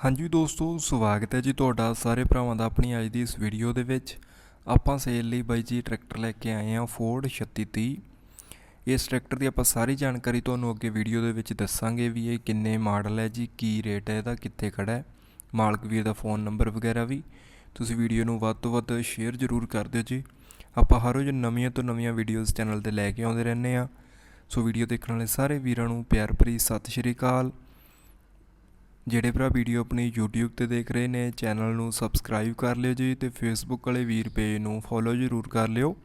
ਹਾਂਜੀ ਦੋਸਤੋ, ਸਵਾਗਤ ਹੈ ਜੀ ਤੁਹਾਡਾ ਸਾਰੇ ਭਰਾਵਾਂ ਦਾ ਆਪਣੀ ਅੱਜ ਦੀ ਇਸ ਵੀਡੀਓ ਦੇ ਵਿੱਚ। ਆਪਾਂ ਸੇਲ ਲਈ ਬਾਈ ਜੀ ਟਰੈਕਟਰ ਲੈ ਕੇ ਆਏ ਹਾਂ ਫੋਰਡ 3630 ਇਸ ਟਰੈਕਟਰ ਦੀ ਆਪਾਂ ਸਾਰੀ ਜਾਣਕਾਰੀ ਤੁਹਾਨੂੰ ਅੱਗੇ ਵੀਡੀਓ ਦੇ ਵਿੱਚ ਦੱਸਾਂਗੇ ਵੀ ਇਹ ਕਿੰਨੇ ਮਾਡਲ ਹੈ ਜੀ, ਕੀ ਰੇਟ ਹੈ ਇਹਦਾ, ਕਿੱਥੇ ਖੜਾ ਹੈ। ਮਾਲਕ ਵੀਰ ਦਾ ਫੋਨ ਨੰਬਰ ਵਗੈਰਾ ਵੀ ਤੁਸੀਂ ਵੀਡੀਓ ਨੂੰ ਵੱਧ ਤੋਂ ਵੱਧ ਸ਼ੇਅਰ ਜ਼ਰੂਰ ਕਰ ਦਿਓ ਜੀ। ਆਪਾਂ ਹਰ ਰੋਜ਼ ਨਵੀਆਂ ਤੋਂ ਨਵੀਆਂ ਵੀਡੀਓਜ਼ ਚੈਨਲ ਤੇ ਲੈ ਕੇ ਆਉਂਦੇ ਰਹਿੰਦੇ ਆ ਸੋ ਵੀਡੀਓ ਦੇਖਣ ਵਾਲੇ ਸਾਰੇ ਵੀਰਾਂ ਨੂੰ ਪਿਆਰ ਭਰੀ ਸਤਿ ਸ਼੍ਰੀ ਅਕਾਲ। ਜਿਹੜੇ ਭਰਾ ਵੀਡੀਓ ਆਪਣੀ YouTube ਤੇ ਦੇਖ ਰਹੇ ਨੇ, ਚੈਨਲ ਨੂੰ ਸਬਸਕ੍ਰਾਈਬ ਕਰ ਲਿਓ ਜੀ ਤੇ Facebook ਵਾਲੇ ਵੀਰ ਪੇਜ ਨੂੰ ਫੋਲੋ ਜ਼ਰੂਰ ਕਰ ਲਿਓ।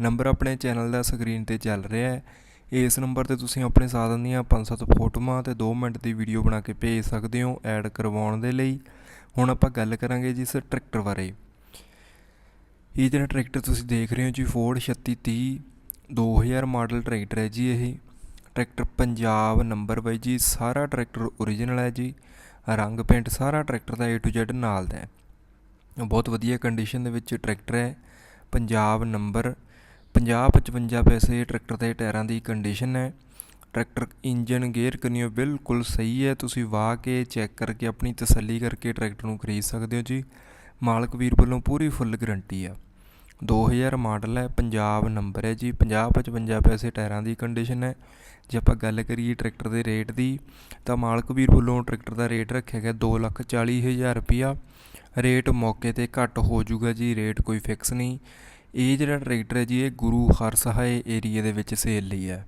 ਨੰਬਰ ਆਪਣੇ ਚੈਨਲ ਦਾ ਸਕਰੀਨ ਤੇ ਚੱਲ ਰਿਹਾ ਹੈ। ਇਸ ਨੰਬਰ ਤੇ ਤੁਸੀਂ ਆਪਣੇ ਸਾਧਨ ਦੀਆਂ 5-7 ਫੋਟੋਆਂ ਤੇ 2 ਮਿੰਟ ਦੀ ਵੀਡੀਓ ਬਣਾ ਕੇ ਭੇਜ ਸਕਦੇ ਹੋ ਐਡ ਕਰਵਾਉਣ ਦੇ ਲਈ। ਹੁਣ ਆਪਾਂ ਗੱਲ ਕਰਾਂਗੇ ਜੀ ਇਸ ਟਰੈਕਟਰ ਬਾਰੇ। ਇਹ ਜਿਹੜਾ ਟਰੈਕਟਰ ਤੁਸੀਂ ਦੇਖ ਰਹੇ ਹੋ ਜੀ ਫੋਰਡ 3630 2000 ਮਾਡਲ ਟਰੈਕਟਰ ਹੈ ਜੀ ਇਹ। ਟਰੈਕਟਰ ਪੰਜਾਬ ਨੰਬਰ ਬਾਈ ਜੀ, ਸਾਰਾ ਟਰੈਕਟਰ ਓਰੀਜਨਲ ਹੈ ਜੀ। ਰੰਗ ਪੇਂਟ ਸਾਰਾ ਟਰੈਕਟਰ ਦਾ A to Z ਨਾਲ ਦਾ ਹੈ। ਬਹੁਤ ਵਧੀਆ ਕੰਡੀਸ਼ਨ ਦੇ ਵਿੱਚ ਟਰੈਕਟਰ ਹੈ। ਪੰਜਾਬ ਨੰਬਰ 50 55 ਪੈਸੇ ਟਰੈਕਟਰ ਦੇ ਟਾਇਰਾਂ ਦੀ ਕੰਡੀਸ਼ਨ ਹੈ। ਟਰੈਕਟਰ ਇੰਜਨ ਗੇਅਰ ਕਨੀਓ ਬਿਲਕੁਲ ਸਹੀ ਹੈ। ਤੁਸੀਂ ਵਾਹ ਕੇ ਚੈੱਕ ਕਰਕੇ ਆਪਣੀ ਤਸੱਲੀ ਕਰਕੇ ਟਰੈਕਟਰ ਨੂੰ ਖਰੀਦ ਸਕਦੇ ਹੋ ਜੀ। ਮਾਲਕ ਵੀਰ ਵੱਲੋਂ ਪੂਰੀ ਫੁੱਲ ਗਰੰਟੀ ਆ। 2000 ਮਾਡਲ ਹੈ, ਪੰਜਾਬ ਨੰਬਰ ਹੈ ਜੀ। 50 55 ਪੈਸੇ ਟਾਇਰਾਂ ਦੀ ਕੰਡੀਸ਼ਨ ਹੈ। ਜੇ ਆਪਾਂ ਗੱਲ ਕਰੀਏ ਟਰੈਕਟਰ ਦੇ ਰੇਟ ਦੀ, ਤਾਂ ਮਾਲਕ ਵੀਰ ਵੱਲੋਂ ਟਰੈਕਟਰ ਦਾ ਰੇਟ ਰੱਖਿਆ ਗਿਆ 240000 ਰੁਪਿਆ ਰੇਟ ਮੌਕੇ ਤੇ ਘੱਟ ਹੋ ਜਾਊਗਾ ਜੀ, ਰੇਟ ਕੋਈ ਫਿਕਸ ਨਹੀਂ। ਇਹ ਜਿਹੜਾ ਟਰੈਕਟਰ ਹੈ ਜੀ, ਇਹ ਗੁਰੂ ਹਰਸਹਾਏ ਏਰੀਆ ਦੇ ਵਿੱਚ ਸੇਲ ਲਈ ਹੈ।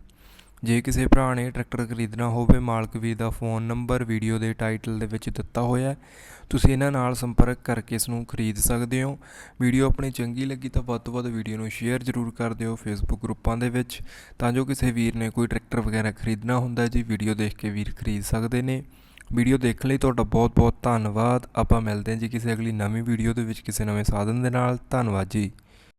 ਜੇ ਕਿਸੇ ਭਰਾ ਨੇ ਟਰੈਕਟਰ ਖਰੀਦਣਾ ਹੋਵੇ, ਮਾਲਕ ਵੀਰ ਦਾ ਫੋਨ ਨੰਬਰ, ਵੀਡੀਓ ਦੇ ਟਾਈਟਲ ਦੇ ਵਿੱਚ ਦਿੱਤਾ ਹੋਇਆ ਹੈ। ਤੁਸੀਂ ਇਹਨਾਂ ਨਾਲ ਸੰਪਰਕ ਕਰਕੇ ਇਸ ਨੂੰ ਖਰੀਦ ਸਕਦੇ ਹੋ। ਵੀਡੀਓ ਆਪਣੀ ਚੰਗੀ ਲੱਗੀ ਤਾਂ ਵੱਧ ਤੋਂ ਵੱਧ ਵੀਡੀਓ ਨੂੰ ਸ਼ੇਅਰ ਜ਼ਰੂਰ ਕਰ ਦਿਓ ਫੇਸਬੁੱਕ ਗਰੁੱਪਾਂ ਦੇ ਵਿੱਚ। ਤਾਂ ਜੋ ਕਿਸੇ ਵੀਰ ਨੇ ਕੋਈ ਟਰੈਕਟਰ ਵਗੈਰਾ ਖਰੀਦਣਾ ਹੁੰਦਾ ਜੀ, ਵੀਡੀਓ ਦੇਖ ਕੇ ਵੀਰ ਖਰੀਦ ਸਕਦੇ ਨੇ। ਵੀਡੀਓ ਦੇਖਣ ਲਈ ਤੁਹਾਡਾ ਬਹੁਤ ਬਹੁਤ ਧੰਨਵਾਦ। ਆਪਾਂ ਮਿਲਦੇ ਹਾਂ ਜੀ ਕਿਸੇ ਅਗਲੀ ਨਵੀਂ ਵੀਡੀਓ ਦੇ ਵਿੱਚ ਕਿਸੇ ਨਵੇਂ ਸਾਧਨ ਦੇ ਨਾਲ। ਧੰਨਵਾਦ ਜੀ।